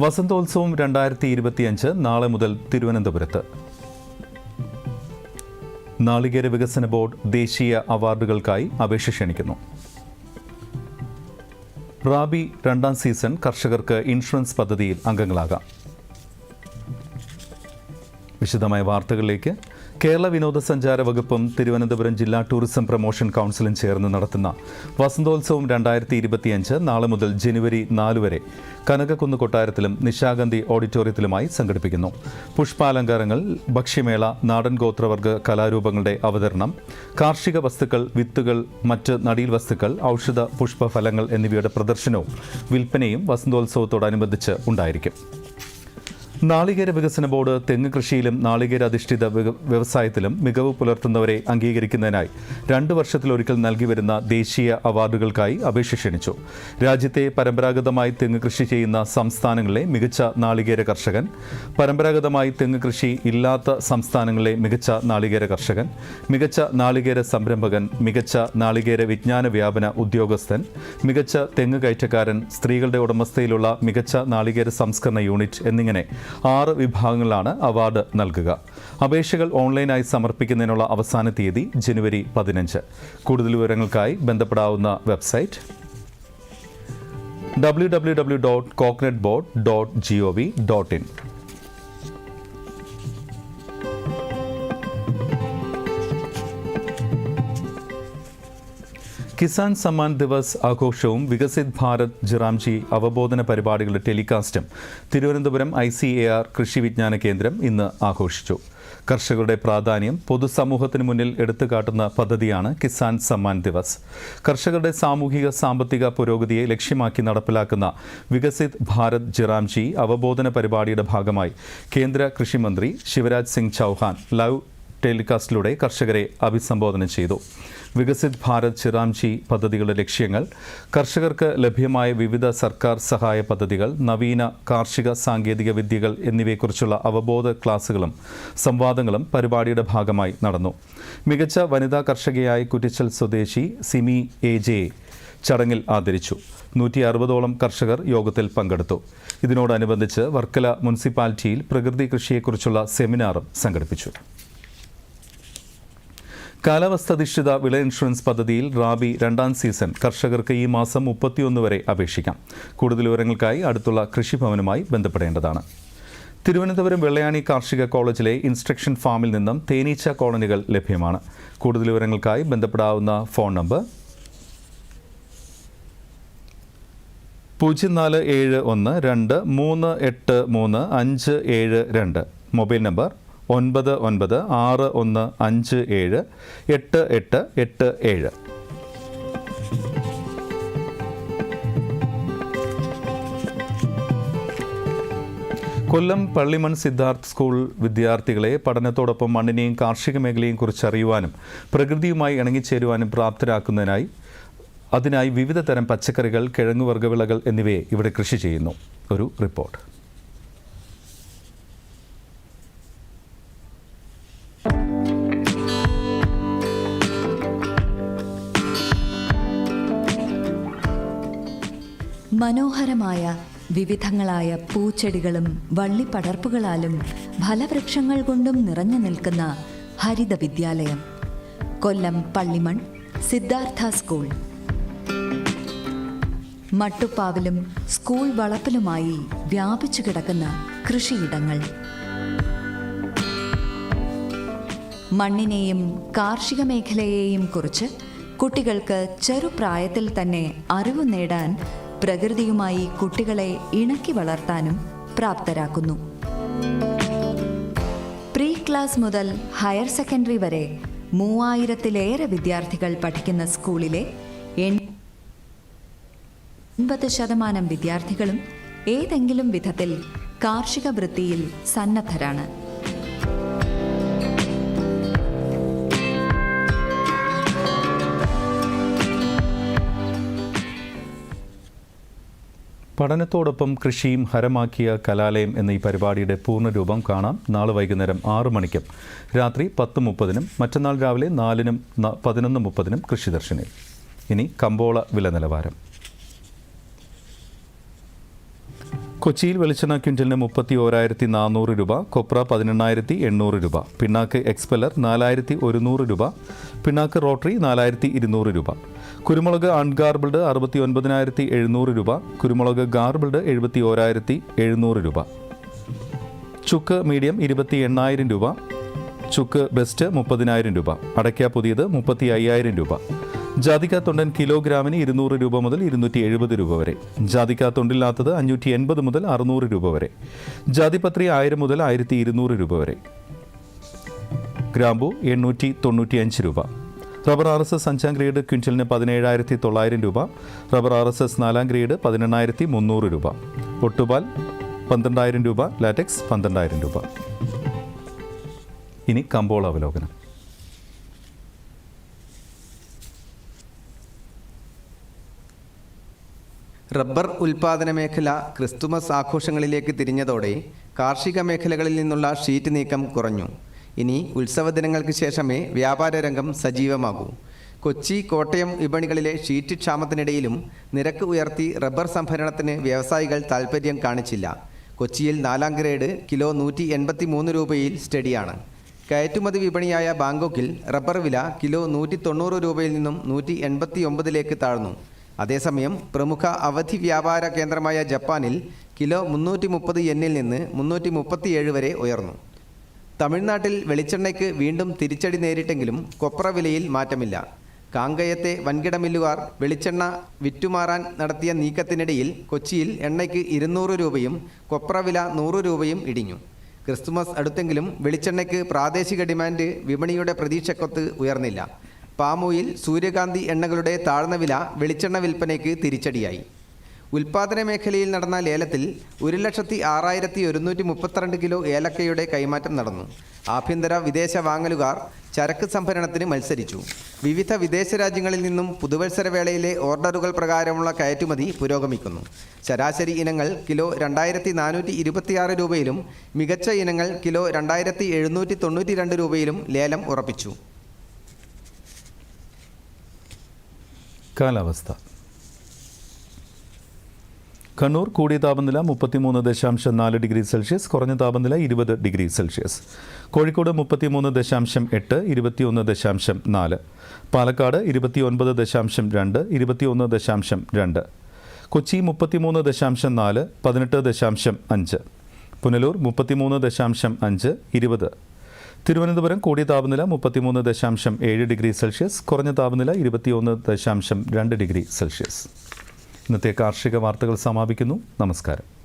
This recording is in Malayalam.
വസന്തോത്സവം രണ്ടായിരത്തി ഇരുപത്തിയഞ്ച് നാളെ മുതൽ തിരുവനന്തപുരത്ത്. നാളികേര വികസന ബോർഡ് ദേശീയ അവാർഡുകൾക്കായി അപേക്ഷ ക്ഷണിക്കുന്നു. റാബി രണ്ടാം സീസൺ കർഷകർക്ക് ഇൻഷുറൻസ് പദ്ധതിയിൽ അംഗങ്ങളാകാം. വിശദമായ വാർത്തകളിലേക്ക് കേരള വിനോദസഞ്ചാര വകുപ്പും തിരുവനന്തപുരം ജില്ലാ ടൂറിസം പ്രൊമോഷൻ കൗൺസിലും ചേർന്ന് നടത്തുന്ന വസന്തോത്സവം രണ്ടായിരത്തി ഇരുപത്തിയഞ്ച് നാളെ മുതൽ ജനുവരി നാല് വരെ കനകക്കുന്ന് കൊട്ടാരത്തിലും നിശാഗന്ധി ഓഡിറ്റോറിയത്തിലുമായി സംഘടിപ്പിക്കുന്നു. പുഷ്പാലങ്കാരങ്ങൾ ഭക്ഷ്യമേള നാടൻ ഗോത്രവർഗ കലാരൂപങ്ങളുടെ അവതരണം കാർഷിക വസ്തുക്കൾ വിത്തുകൾ മറ്റ് നടീൽ വസ്തുക്കൾ ഔഷധ പുഷ്പഫലങ്ങൾ എന്നിവയുടെ പ്രദർശനവും വിൽപ്പനയും വസന്തോത്സവത്തോടനുബന്ധിച്ച് ഉണ്ടായിരിക്കും. നാളികേര വികസന ബോർഡ് തെങ്ങ് കൃഷിയിലും നാളികേര അധിഷ്ഠിത വ്യവസായത്തിലും മികവ് പുലർത്തുന്നവരെ അംഗീകരിക്കുന്നതിനായി രണ്ട് വർഷത്തിലൊരിക്കൽ നൽകി വരുന്ന ദേശീയ അവാർഡുകൾക്കായി അപേക്ഷ ക്ഷണിച്ചു. രാജ്യത്തെ പരമ്പരാഗതമായി തെങ്ങ് കൃഷി ചെയ്യുന്ന സംസ്ഥാനങ്ങളിലെ മികച്ച നാളികേര കർഷകൻ പരമ്പരാഗതമായി തെങ്ങ് കൃഷി ഇല്ലാത്ത സംസ്ഥാനങ്ങളിലെ മികച്ച നാളികേര കർഷകൻ മികച്ച നാളികേര സംരംഭകൻ മികച്ച നാളികേര വിജ്ഞാന വ്യാപന ഉദ്യോഗസ്ഥൻ മികച്ച തെങ്ങ് കയറ്റക്കാരൻ സ്ത്രീകളുടെ ഉടമസ്ഥയിലുള്ള മികച്ച നാളികേര സംസ്കരണ യൂണിറ്റ് എന്നിങ്ങനെ ആറ് വിഭാഗങ്ങളിലാണ് അവാർഡ് നൽകുക. അപേക്ഷകൾ ഓൺലൈനായി സമർപ്പിക്കുന്നതിനുള്ള അവസാന തീയതി ജനുവരി പതിനഞ്ച്. കൂടുതൽ വിവരങ്ങൾക്കായി ബന്ധപ്പെടാവുന്ന website W W W dot coconut board dot G O V dot in Kisan Samman Divas ആഘോഷവും വികസിത് ഭാരത് ജിറാംജി അവബോധന പരിപാടികളുടെ ടെലികാസ്റ്റും. Thiruvananthapuram I C A R Krishi Vigyan Kendra ഇന്ന് ആഘോഷിച്ചു. കർഷകരുടെ പ്രാധാന്യം പൊതുസമൂഹത്തിന് മുന്നിൽ എടുത്തുകാട്ടുന്ന പദ്ധതിയാണ് കിസാൻ സമ്മാൻ ദിവസ്. കർഷകരുടെ സാമൂഹിക സാമ്പത്തിക പുരോഗതിയെ ലക്ഷ്യമാക്കി നടപ്പിലാക്കുന്ന വികസിത് ഭാരത് ജിറാംജി അവബോധന പരിപാടിയുടെ ഭാഗമായി കേന്ദ്ര കൃഷിമന്ത്രി ശിവരാജ് സിംഗ് ചൗഹാൻ ലൈവ് ടെലികാസ്റ്റിലൂടെ കർഷകരെ അഭിസംബോധന ചെയ്തു. വികസിത് ഭാരത് ചിറാംജി പദ്ധതികളുടെ ലക്ഷ്യങ്ങൾ കർഷകർക്ക് ലഭ്യമായ വിവിധ സർക്കാർ സഹായ പദ്ധതികൾ നവീന കാർഷിക സാങ്കേതിക വിദ്യകൾ എന്നിവയെക്കുറിച്ചുള്ള അവബോധ ക്ലാസുകളും സംവാദങ്ങളും പരിപാടിയുടെ ഭാഗമായി നടന്നു. മികച്ച വനിതാ കർഷകയായ കുറ്റിച്ചൽ സ്വദേശി സിമി എ ജെയെ ചടങ്ങിൽ ആദരിച്ചു. നൂറ്റി അറുപതോളം കർഷകർ യോഗത്തിൽ പങ്കെടുത്തു. ഇതിനോടനുബന്ധിച്ച് വർക്കല മുനിസിപ്പാലിറ്റിയിൽ പ്രകൃതി കൃഷിയെക്കുറിച്ചുള്ള സെമിനാറും സംഘടിപ്പിച്ചു. കാലാവസ്ഥാധിഷ്ഠിത വിള ഇൻഷുറൻസ് പദ്ധതിയിൽ റാബി രണ്ടാം സീസൺ കർഷകർക്ക് ഈ മാസം മുപ്പത്തിയൊന്ന് വരെ അപേക്ഷിക്കാം. കൂടുതൽ വിവരങ്ങൾക്കായി അടുത്തുള്ള കൃഷിഭവനുമായി ബന്ധപ്പെടേണ്ടതാണ്. തിരുവനന്തപുരം വെള്ളയാണി കാർഷിക കോളേജിലെ ഇൻസ്ട്രക്ഷൻ ഫാമിൽ നിന്നും തേനീച്ച കോളനികൾ ലഭ്യമാണ്. കൂടുതൽ വിവരങ്ങൾക്കായി ബന്ധപ്പെടാവുന്ന ഫോൺ നമ്പർ പൂജ്യം നാല് ഏഴ് ഒന്ന് രണ്ട് മൂന്ന് എട്ട് മൂന്ന് അഞ്ച് ഏഴ് രണ്ട്. മൊബൈൽ നമ്പർ ഒൻപത് ഒൻപത് ആറ് ഒന്ന് അഞ്ച് ഏഴ് എട്ട് എട്ട് എട്ട് ഏഴ്. കൊല്ലം പള്ളിമൺ സിദ്ധാർത്ഥ് സ്കൂൾ വിദ്യാർത്ഥികളെ പഠനത്തോടൊപ്പം മണ്ണിനെയും കാർഷിക മേഖലയെയും കുറിച്ച് അറിയുവാനും പ്രകൃതിയുമായി ഇണങ്ങിച്ചേരുവാനും പ്രാപ്തരാക്കുന്നതിനായി അതിനായി വിവിധ തരം പച്ചക്കറികൾ കിഴങ്ങുവർഗവിളകൾ എന്നിവയെ ഇവിടെ കൃഷി ചെയ്യുന്നു. ഒരു റിപ്പോർട്ട്. മനോഹരമായ വിവിധങ്ങളായ പൂച്ചെടികളും വള്ളിപ്പടർപ്പുകളാലും ഫലവൃക്ഷങ്ങൾ കൊണ്ടും നിറഞ്ഞു നിൽക്കുന്ന ഹരിത വിദ്യാലയം. കൊല്ലം പള്ളിമൺ സിദ്ധാർത്ഥ സ്കൂൾ. മട്ടുപ്പാവിലും സ്കൂൾ വളപ്പിലുമായി വ്യാപിച്ചു കിടക്കുന്ന കൃഷിയിടങ്ങൾ. മണ്ണിനെയും കാർഷിക മേഖലയെയും കുറിച്ച് കുട്ടികൾക്ക് ചെറുപ്രായത്തിൽ തന്നെ അറിവ് നേടാൻ പ്രകൃതിയുമായി കുട്ടികളെ ഇണക്കി വളർത്താനും പ്രാപ്തരാക്കുന്നു. പ്രീ ക്ലാസ് മുതൽ ഹയർ സെക്കൻഡറി വരെ മൂവായിരത്തിലേറെ വിദ്യാർത്ഥികൾ പഠിക്കുന്ന സ്കൂളിലെ എൺപത് ശതമാനം വിദ്യാർത്ഥികളും ഏതെങ്കിലും വിധത്തിൽ കാർഷിക വൃത്തിയിൽ സന്നദ്ധരാണ്. പഠനത്തോടൊപ്പം കൃഷിയും ഹരമാക്കിയ കലാലയം എന്ന ഈ പരിപാടിയുടെ പൂർണരൂപം കാണാം. നാളെ വൈകുന്നേരം ആറു മണിക്കും. രാത്രി പത്ത് മുപ്പതിനും മറ്റന്നാൾ രാവിലെ നാലിനും പതിനൊന്ന് മുപ്പതിനും കൃഷിദർശനിൽ ഇനി കമ്പോള വില നിലവാരം കൊച്ചിയിൽ വെളിച്ചെണ്ണ ക്വിന്റലിന് മുപ്പത്തി ഓരായിരത്തി നാനൂറ് രൂപ കൊപ്ര പതിനെണ്ണായിരത്തി എണ്ണൂറ് രൂപ പിണ്ണാക്ക് എക്സ്പെല്ലർ നാലായിരത്തി ഒരുന്നൂറ് രൂപ പിണ്ണാക്ക് റോട്ടറി നാലായിരത്തി ഇരുന്നൂറ് രൂപ. കുരുമുളക് അൺഗാർബിൾഡ് അറുപത്തി ഒൻപതിനായിരത്തി എഴുന്നൂറ് രൂപ കുരുമുളക് ഗാർബിൾഡ് എഴുപത്തി ഓരായിരത്തി എഴുന്നൂറ് രൂപ. ചുക്ക് മീഡിയം ഇരുപത്തി എണ്ണായിരം രൂപ ചുക്ക് ബെസ്റ്റ് മുപ്പതിനായിരം രൂപ അടയ്ക്ക പുതിയത് മുപ്പത്തി അയ്യായിരം രൂപ. ജാതിക്ക തൊണ്ടൻ കിലോഗ്രാമിന് ഇരുന്നൂറ് രൂപ മുതൽ ഇരുന്നൂറ്റി എഴുപത് രൂപ വരെ. ജാതിക്ക തൊണ്ടില്ലാത്തത് അഞ്ഞൂറ്റി എൺപത് മുതൽ അറുന്നൂറ് രൂപ വരെ. ജാതിപത്രി ആയിരം മുതൽ ആയിരത്തി ഇരുന്നൂറ് രൂപ വരെ. ഗ്രാമ്പു എണ്ണൂറ്റി തൊണ്ണൂറ്റി അഞ്ച് രൂപ. റബ്ബർ ആർ എസ് എസ് അഞ്ചാം ഗ്രേഡ് ക്വിന്റലിന് പതിനേഴായിരത്തി തൊള്ളായിരം രൂപ. റബ്ബർ ആർ എസ് എസ് നാലാം ഗ്രേഡ് പതിനെണ്ണായിരത്തി മുന്നൂറ് രൂപ. ഒട്ടുപാൽ പന്ത്രണ്ടായിരം രൂപ ലാറ്റക്സ് പന്ത്രണ്ടായിരം രൂപ. ഇനി കമ്പോള അവലോകനം. റബ്ബർ ഉൽപാദന മേഖല ക്രിസ്തുമസ് ആഘോഷങ്ങളിലേക്ക് തിരിഞ്ഞതോടെ കാർഷിക മേഖലകളിൽ നിന്നുള്ള ഷീറ്റ് നീക്കം കുറഞ്ഞു. ഇനി ഉത്സവ ദിനങ്ങൾക്ക് ശേഷമേ വ്യാപാര രംഗം സജീവമാകൂ. കൊച്ചി കോട്ടയം വിപണികളിലെ ഷീറ്റ് ക്ഷാമത്തിനിടയിലും നിരക്ക് ഉയർത്തി റബ്ബർ സംഭരണത്തിന് വ്യവസായികൾ താൽപ്പര്യം കാണിച്ചില്ല. കൊച്ചിയിൽ നാലാം ഗ്രേഡ് കിലോ നൂറ്റി എൺപത്തി മൂന്ന് രൂപയിൽ സ്റ്റഡിയാണ്. കയറ്റുമതി വിപണിയായ ബാങ്കോക്കിൽ റബ്ബർ വില കിലോ നൂറ്റി തൊണ്ണൂറ് രൂപയിൽ നിന്നും നൂറ്റി എൺപത്തി ഒമ്പതിലേക്ക് താഴ്ന്നു. അതേസമയം പ്രമുഖ അവധി വ്യാപാര കേന്ദ്രമായ ജപ്പാനിൽ കിലോ മുന്നൂറ്റി മുപ്പത് എന്നിൽ നിന്ന് മുന്നൂറ്റി മുപ്പത്തിയേഴ് വരെ ഉയർന്നു. തമിഴ്നാട്ടിൽ വെളിച്ചെണ്ണയ്ക്ക് വീണ്ടും തിരിച്ചടി നേരിട്ടെങ്കിലും കൊപ്ര വിലയിൽ മാറ്റമില്ല. കാങ്കയത്തെ വൻകിട മില്ലുകാർ വെളിച്ചെണ്ണ വിറ്റുമാറാൻ നടത്തിയ നീക്കത്തിനിടയിൽ കൊച്ചിയിൽ എണ്ണയ്ക്ക് ഇരുന്നൂറ് രൂപയും കൊപ്ര വില നൂറ് രൂപയും ഇടിഞ്ഞു. ക്രിസ്തുമസ് അടുത്തെങ്കിലും വെളിച്ചെണ്ണയ്ക്ക് പ്രാദേശിക ഡിമാൻഡ് വിപണിയുടെ പ്രതീക്ഷക്കൊത്ത് ഉയർന്നില്ല. പാം ഓയിൽ സൂര്യകാന്തി എണ്ണകളുടെ താഴ്ന്ന വില വെളിച്ചെണ്ണ വിൽപ്പനയ്ക്ക് തിരിച്ചടിയായി. ഉൽപാദന മേഖലയിൽ നടന്ന ലേലത്തിൽ ഒരു ലക്ഷത്തി ആറായിരത്തി ഒരുന്നൂറ്റി മുപ്പത്തിരണ്ട് കിലോ ഏലക്കയുടെ കൈമാറ്റം നടന്നു. ആഭ്യന്തര വിദേശ വാങ്ങലുകാർ ചരക്ക് സംഭരണത്തിന് മത്സരിച്ചു. വിവിധ വിദേശ രാജ്യങ്ങളിൽ നിന്നും പുതുവത്സര വേളയിലെ ഓർഡറുകൾ പ്രകാരമുള്ള കയറ്റുമതി പുരോഗമിക്കുന്നു. ശരാശരി ഇനങ്ങൾ കിലോ രണ്ടായിരത്തി നാനൂറ്റി ഇരുപത്തിയാറ് രൂപയിലും മികച്ച ഇനങ്ങൾ കിലോ രണ്ടായിരത്തി എഴുന്നൂറ്റി തൊണ്ണൂറ്റി രണ്ട് രൂപയിലും ലേലം ഉറപ്പിച്ചു. കാലാവസ്ഥ. കണ്ണൂർ കൂടിയ താപനില മുപ്പത്തിമൂന്ന് ദശാംശം നാല് ഡിഗ്രി സെൽഷ്യസ് കുറഞ്ഞ താപനില ഇരുപത് ഡിഗ്രി സെൽഷ്യസ്. കോഴിക്കോട് മുപ്പത്തിമൂന്ന് ദശാംശം എട്ട് ഇരുപത്തിയൊന്ന് ദശാംശം നാല്. പാലക്കാട് ഇരുപത്തിയൊൻപത് ദശാംശം രണ്ട് ഇരുപത്തിയൊന്ന് ദശാംശം രണ്ട്. കൊച്ചി മുപ്പത്തിമൂന്ന് ദശാംശം നാല് പതിനെട്ട് ദശാംശം അഞ്ച്. പുനലൂർ മുപ്പത്തിമൂന്ന് ദശാംശം അഞ്ച് ഇരുപത്. തിരുവനന്തപുരം കൂടിയ താപനില മുപ്പത്തിമൂന്ന് ദശാംശം ഏഴ് ഡിഗ്രി സെൽഷ്യസ് കുറഞ്ഞ താപനില ഇരുപത്തിയൊന്ന് ദശാംശം രണ്ട് ഡിഗ്രി സെൽഷ്യസ്. ഇന്നത്തെ കാർഷിക വാർത്തകൾ സമാപിക്കുന്നു. നമസ്കാരം.